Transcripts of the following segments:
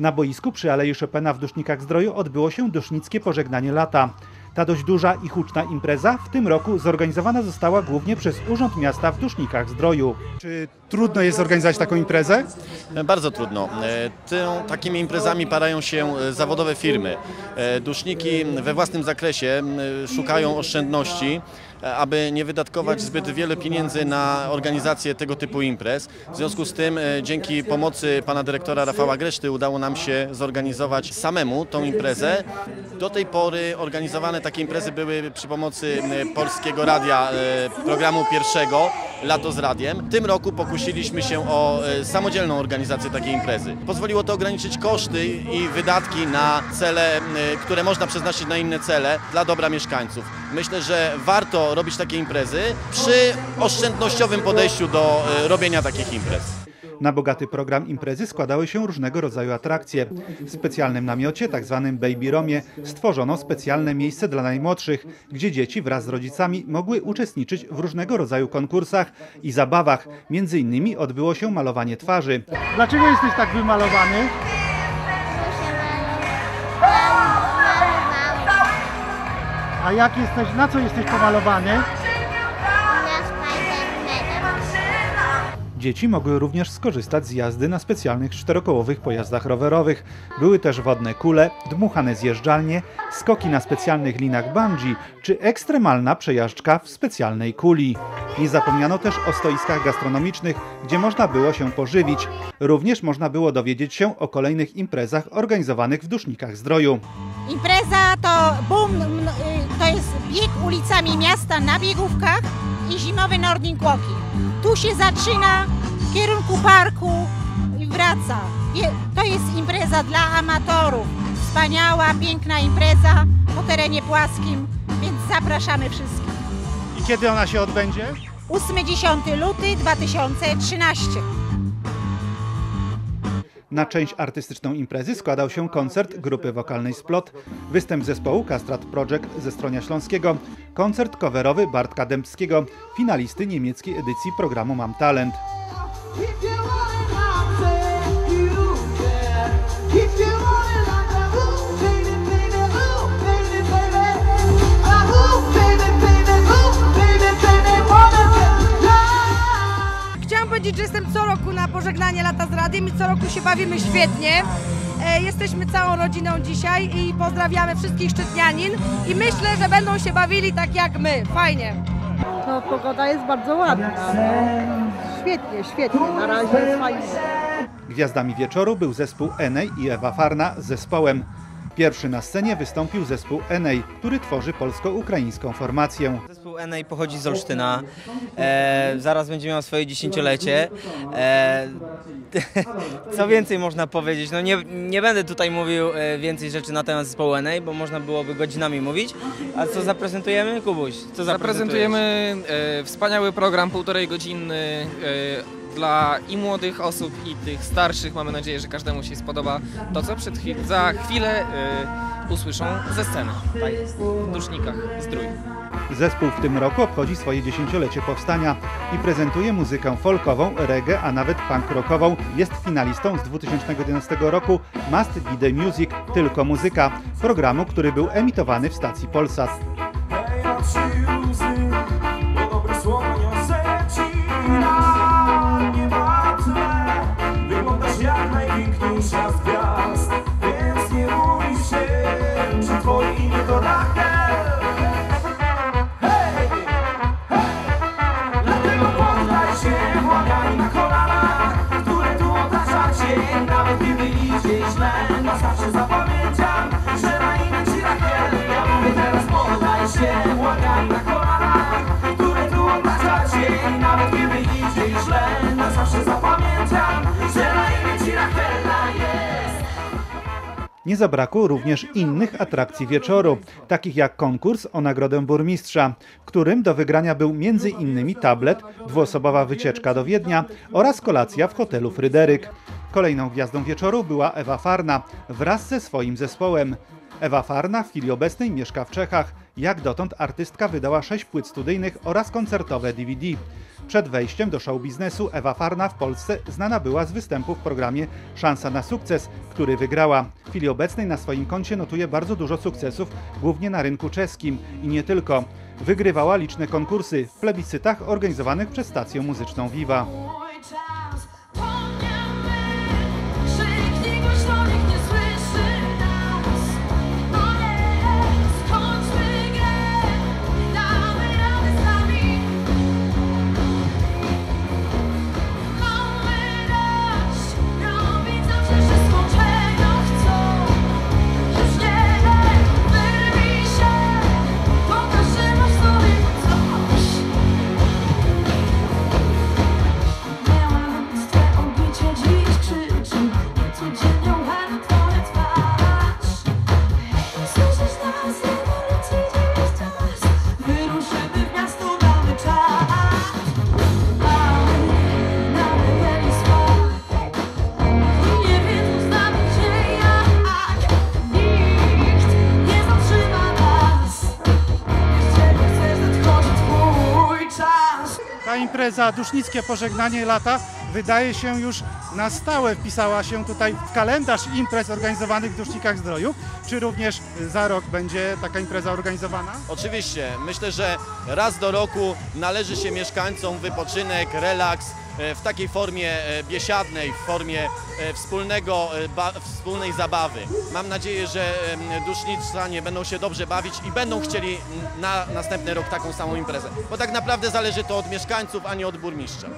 Na boisku przy Alei Chopina w Dusznikach Zdroju odbyło się dusznickie pożegnanie lata. Ta dość duża i huczna impreza w tym roku zorganizowana została głównie przez Urząd Miasta w Dusznikach Zdroju. Czy trudno jest zorganizować taką imprezę? Bardzo trudno. E, Tą, takimi imprezami parają się e, zawodowe firmy. E, Duszniki we własnym zakresie szukają oszczędności, e, aby nie wydatkować zbyt wiele pieniędzy na organizację tego typu imprez. W związku z tym e, dzięki pomocy pana dyrektora Rafała Greszty udało nam się zorganizować samemu tą imprezę. Do tej pory organizowane takie imprezy były przy pomocy m, Polskiego Radia, e, programu pierwszego Lato z Radiem. W tym roku pokusiliśmy się o e, samodzielną organizację takiej imprezy. Pozwoliło to ograniczyć koszty i wydatki na cele, które można przeznaczyć na inne cele dla dobra mieszkańców. Myślę, że warto robić takie imprezy przy oszczędnościowym podejściu do e, robienia takich imprez. Na bogaty program imprezy składały się różnego rodzaju atrakcje. W specjalnym namiocie, tzw. Baby Romie, stworzono specjalne miejsce dla najmłodszych, gdzie dzieci wraz z rodzicami mogły uczestniczyć w różnego rodzaju konkursach i zabawach. Między innymi odbyło się malowanie twarzy. Dlaczego jesteś tak wymalowany? A jak jesteś, na co jesteś pomalowany? Dzieci mogły również skorzystać z jazdy na specjalnych czterokołowych pojazdach rowerowych. Były też wodne kule, dmuchane zjeżdżalnie, skoki na specjalnych linach bungee czy ekstremalna przejażdżka w specjalnej kuli. Nie zapomniano też o stoiskach gastronomicznych, gdzie można było się pożywić. Również można było dowiedzieć się o kolejnych imprezach organizowanych w Dusznikach Zdroju. Impreza to boom, bieg ulicami miasta na biegówkach i zimowy Nordic Walking. Tu się zaczyna w kierunku parku i wraca. To jest impreza dla amatorów. Wspaniała, piękna impreza po terenie płaskim, więc zapraszamy wszystkich. I kiedy ona się odbędzie? 8-10 luty 2013. Na część artystyczną imprezy składał się koncert grupy wokalnej Splot, występ zespołu Kastrat Project ze Stronia Śląskiego, koncert coverowy Bartka Dębskiego, finalisty niemieckiej edycji programu Mam Talent. Powiedzieć, że jestem co roku na pożegnanie lata z radiem i co roku się bawimy świetnie. E, jesteśmy całą rodziną dzisiaj i pozdrawiamy wszystkich Szczytnianin i myślę, że będą się bawili tak jak my. Fajnie. No pogoda jest bardzo ładna. No. Świetnie, świetnie. Na razie jest fajnie. Gwiazdami wieczoru był zespół Enej i Ewa Farna z zespołem. Pierwszy na scenie wystąpił zespół Enej, który tworzy polsko-ukraińską formację. Zespół NA pochodzi z Olsztyna. E, zaraz będzie miał swoje dziesięciolecie. E, co więcej można powiedzieć? No nie, nie będę tutaj mówił e, więcej rzeczy na temat zespołu NA, bo można byłoby godzinami mówić. A co zaprezentujemy, Kubuś? Co Zaprezentujemy e, wspaniały program, półtorej godzinny e, dla i młodych osób, i tych starszych. Mamy nadzieję, że każdemu się spodoba to, co przed chwil, za chwilę e, usłyszą ze sceny. Tak jest. W Dusznikach Zdrój. Zespół w tym roku obchodzi swoje dziesięciolecie powstania i prezentuje muzykę folkową, reggae, a nawet punk rockową. Jest finalistą z 2011 roku Must Be The Music, tylko muzyka, programu, który był emitowany w stacji Polsat. Nie zabrakło również innych atrakcji wieczoru, takich jak konkurs o nagrodę burmistrza, którym do wygrania był m.in. tablet, dwuosobowa wycieczka do Wiednia oraz kolacja w hotelu Fryderyk. Kolejną gwiazdą wieczoru była Ewa Farna wraz ze swoim zespołem. Ewa Farna w chwili obecnej mieszka w Czechach Jak dotąd artystka wydała 6 płyt studyjnych oraz koncertowe DVD. Przed wejściem do show biznesu Ewa Farna w Polsce znana była z występu w programie Szansa na sukces, który wygrała. W chwili obecnej na swoim koncie notuje bardzo dużo sukcesów, głównie na rynku czeskim i nie tylko. Wygrywała liczne konkursy w plebiscytach organizowanych przez stację muzyczną Viva. Ta impreza Dusznickie Pożegnanie Lata wydaje się już na stałe wpisała się tutaj w kalendarz imprez organizowanych w Dusznikach Zdroju. Czy również za rok będzie taka impreza organizowana? Oczywiście, myślę, że raz do roku należy się mieszkańcom wypoczynek, relaks w takiej formie e, biesiadnej, w formie e, wspólnego, e, wspólnej zabawy. Mam nadzieję, że dusznicanie będą się dobrze bawić i będą chcieli na następny rok taką samą imprezę. Bo tak naprawdę zależy to od mieszkańców, a nie od burmistrza.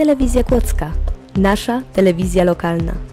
Telewizja Kłodzka. Nasza telewizja lokalna.